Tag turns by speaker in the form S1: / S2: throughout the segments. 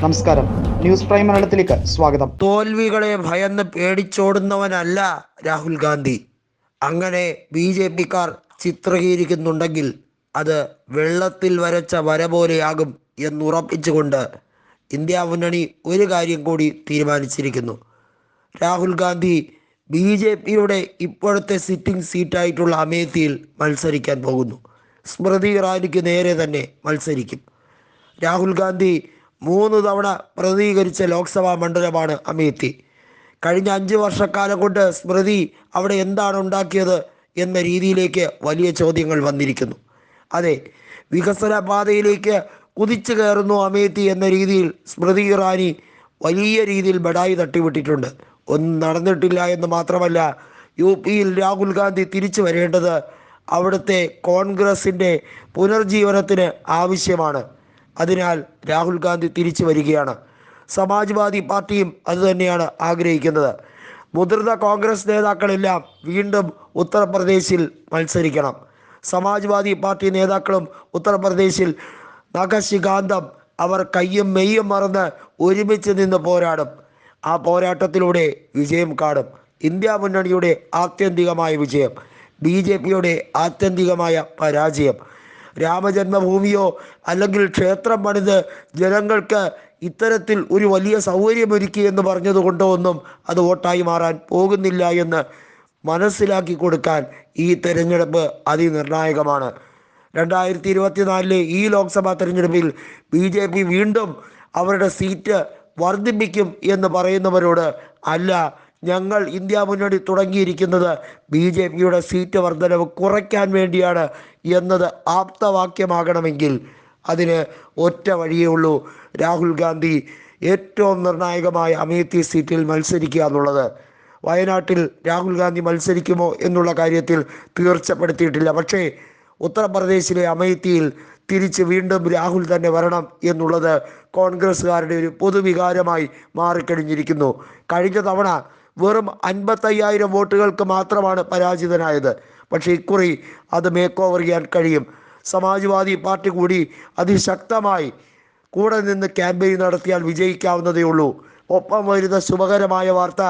S1: നമസ്കാരം. News prime മലയാളത്തിലേക്ക് സ്വാഗതം.
S2: തോൽവികളെ ഭയന്ന് പേടിച്ചോടുന്നവനല്ല രാഹുൽ ഗാന്ധി. അങ്ങനെ ബി ജെ പിക്കാർ ചിത്രീകരിക്കുന്നുണ്ടെങ്കിൽ അത് വെള്ളത്തിൽ വരച്ച വര പോലെയാകും എന്നുറപ്പിച്ചുകൊണ്ട് ഇന്ത്യ മുന്നണി ഒരു കാര്യം കൂടി തീരുമാനിച്ചിരിക്കുന്നു. രാഹുൽ ഗാന്ധി ബി ജെ പിയുടെ ഇപ്പോഴത്തെ സിറ്റിംഗ് സീറ്റായിട്ടുള്ള അമേത്തിയിൽ മത്സരിക്കാൻ പോകുന്നു. സ്മൃതി ഇറാനിക്ക് നേരെ തന്നെ മത്സരിക്കും. രാഹുൽ ഗാന്ധി മൂന്ന് തവണ പ്രതികരിച്ച ലോക്സഭാ മണ്ഡലമാണ് അമേത്തി. കഴിഞ്ഞ അഞ്ച് വർഷക്കാലം കൊണ്ട് സ്മൃതി അവിടെ എന്താണ് ഉണ്ടാക്കിയത് എന്ന രീതിയിലേക്ക് വലിയ ചോദ്യങ്ങൾ വന്നിരിക്കുന്നു. അതെ വികസന പാതയിലേക്ക് കുതിച്ചു കയറുന്നു അമേത്തി എന്ന രീതിയിൽ സ്മൃതി ഇറാനി വലിയ രീതിയിൽ ബഡായി തട്ടിവിട്ടിട്ടുണ്ട്. ഒന്നും നടന്നിട്ടില്ല എന്ന് മാത്രമല്ല യു പിയിൽ രാഹുൽ ഗാന്ധി തിരിച്ചു വരേണ്ടത് അവിടുത്തെ കോൺഗ്രസിന്റെ പുനർജീവനത്തിന് ആവശ്യമാണ്. അതിനാൽ രാഹുൽ ഗാന്ധി തിരിച്ചു വരികയാണ്. സമാജ്വാദി പാർട്ടിയും അതുതന്നെയാണ് ആഗ്രഹിക്കുന്നത്. മുതിർന്ന കോൺഗ്രസ് നേതാക്കളെല്ലാം വീണ്ടും ഉത്തർപ്രദേശിൽ മത്സരിക്കണം. സമാജ്വാദി പാർട്ടി നേതാക്കളും ഉത്തർപ്രദേശിൽ നഖശികാന്തം അവർ കയ്യും മെയ്യും മറന്ന് ഒരുമിച്ച് നിന്ന് പോരാടും. ആ പോരാട്ടത്തിലൂടെ വിജയം കാണും. ഇന്ത്യ മുന്നണിയുടെ ആത്യന്തികമായ വിജയം ബി ജെ പിയുടെ ആത്യന്തികമായ പരാജയം രാമജന്മഭൂമിയോ അല്ലെങ്കിൽ ക്ഷേത്രം പണിത് ജനങ്ങൾക്ക് ഇത്തരത്തിൽ ഒരു വലിയ സൗകര്യമൊരുക്കി എന്ന് പറഞ്ഞതുകൊണ്ടോ ഒന്നും അത് വോട്ടായി മാറാൻ പോകുന്നില്ല എന്ന് മനസ്സിലാക്കി കൊടുക്കാൻ ഈ തെരഞ്ഞെടുപ്പ് അതിനിർണായകമാണ്. രണ്ടായിരത്തി ഇരുപത്തിനാലിലെ ഈ ലോക്സഭാ തെരഞ്ഞെടുപ്പിൽ ബി ജെ പി വീണ്ടും അവരുടെ സീറ്റ് വർദ്ധിപ്പിക്കും എന്ന് പറയുന്നവരോട് അല്ല ഞങ്ങൾ ഇന്ത്യ മുന്നണി തുടങ്ങിയിരിക്കുന്നത് ബി ജെ പിയുടെ സീറ്റ് വർധനവ് കുറയ്ക്കാൻ വേണ്ടിയാണ് എന്നത് ആപ്തവാക്യമാകണമെങ്കിൽ അതിന് ഒറ്റ വഴിയേ ഉള്ളൂ. രാഹുൽ ഗാന്ധി ഏറ്റവും നിർണായകമായ അമേത്തി സീറ്റിൽ മത്സരിക്കുക എന്നുള്ളത്. വയനാട്ടിൽ രാഹുൽ ഗാന്ധി മത്സരിക്കുമോ എന്നുള്ള കാര്യത്തിൽ തീർച്ചപ്പെടുത്തിയിട്ടില്ല. പക്ഷേ ഉത്തർപ്രദേശിലെ അമേത്തിയിൽ തിരിച്ച് വീണ്ടും രാഹുൽ തന്നെ വരണം എന്നുള്ളത് കോൺഗ്രസ്സുകാരുടെ ഒരു പൊതുവികാരമായി മാറിക്കഴിഞ്ഞിരിക്കുന്നു. കഴിഞ്ഞ തവണ വെറും അൻപത്തയ്യായിരം വോട്ടുകൾക്ക് മാത്രമാണ് പരാജിതനായത്. പക്ഷേ ഇക്കുറി അത് മേക്ക് ഓവർ ചെയ്യാൻ കഴിയും. സമാജ്വാദി പാർട്ടി കൂടി അതിശക്തമായി കൂടെ നിന്ന് ക്യാമ്പയിൻ നടത്തിയാൽ വിജയിക്കാവുന്നതേ ഉള്ളൂ. ഒപ്പം വരുന്ന ശുഭകരമായ വാർത്ത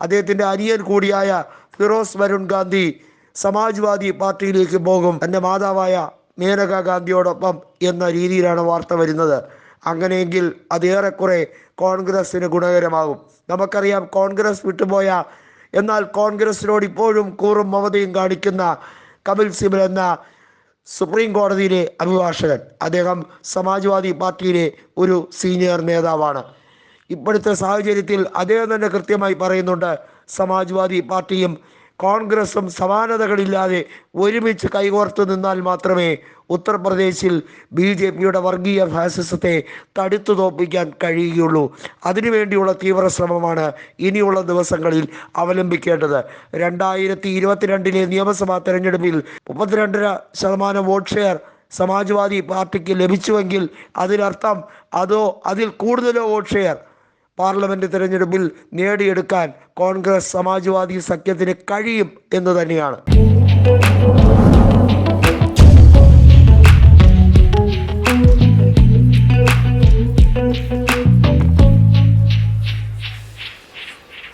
S2: അദ്ദേഹത്തിന്റെ അനിയൻ കൂടിയായ ഫിറോസ് വരുൺ ഗാന്ധി സമാജ്വാദി പാർട്ടിയിലേക്ക് പോകും. തന്റെ മാതാവായ മേനക ഗാന്ധിയോടൊപ്പം എന്ന രീതിയിലാണ് വാർത്ത വരുന്നത്. അങ്ങനെയെങ്കിൽ അത് ഏറെക്കുറെ കോൺഗ്രസ്സിന് ഗുണകരമാകും. നമുക്കറിയാം കോൺഗ്രസ് വിട്ടുപോയ എന്നാൽ കോൺഗ്രസിനോട് ഇപ്പോഴും കൂറും മമതയും കാണിക്കുന്ന കപിൽ സിബൽ എന്ന സുപ്രീം കോടതിയിലെ അഭിഭാഷകൻ. അദ്ദേഹം സമാജ്വാദി പാർട്ടിയിലെ ഒരു സീനിയർ നേതാവാണ്. ഇപ്പോഴത്തെ സാഹചര്യത്തിൽ അദ്ദേഹം തന്നെ കൃത്യമായി പറയുന്നുണ്ട് സമാജ്വാദി പാർട്ടിയും കോൺഗ്രസും സമാനതകളില്ലാതെ ഒരുമിച്ച് കൈകോർത്ത് നിന്നാൽ മാത്രമേ ഉത്തർപ്രദേശിൽ ബി ജെ പിയുടെ വർഗീയ ഫാസിസത്തെ തടുത്തു തോപ്പിക്കാൻ കഴിയുകയുള്ളൂ. അതിനുവേണ്ടിയുള്ള തീവ്ര ശ്രമമാണ് ഇനിയുള്ള ദിവസങ്ങളിൽ അവലംബിക്കേണ്ടത്. രണ്ടായിരത്തി ഇരുപത്തിരണ്ടിലെ നിയമസഭാ തെരഞ്ഞെടുപ്പിൽ മുപ്പത്തിരണ്ടര ശതമാനം വോട്ട് ഷെയർ സമാജ്വാദി പാർട്ടിക്ക് ലഭിച്ചുവെങ്കിൽ അതിനർത്ഥം അതോ അതിൽ കൂടുതലോ വോട്ട് ഷെയർ പാർലമെന്റ് തിരഞ്ഞെടുപ്പിൽ നേടിയെടുക്കാൻ കോൺഗ്രസ് സമാജ്വാദി സഖ്യത്തിന് കഴിയും എന്ന് തന്നെയാണ്.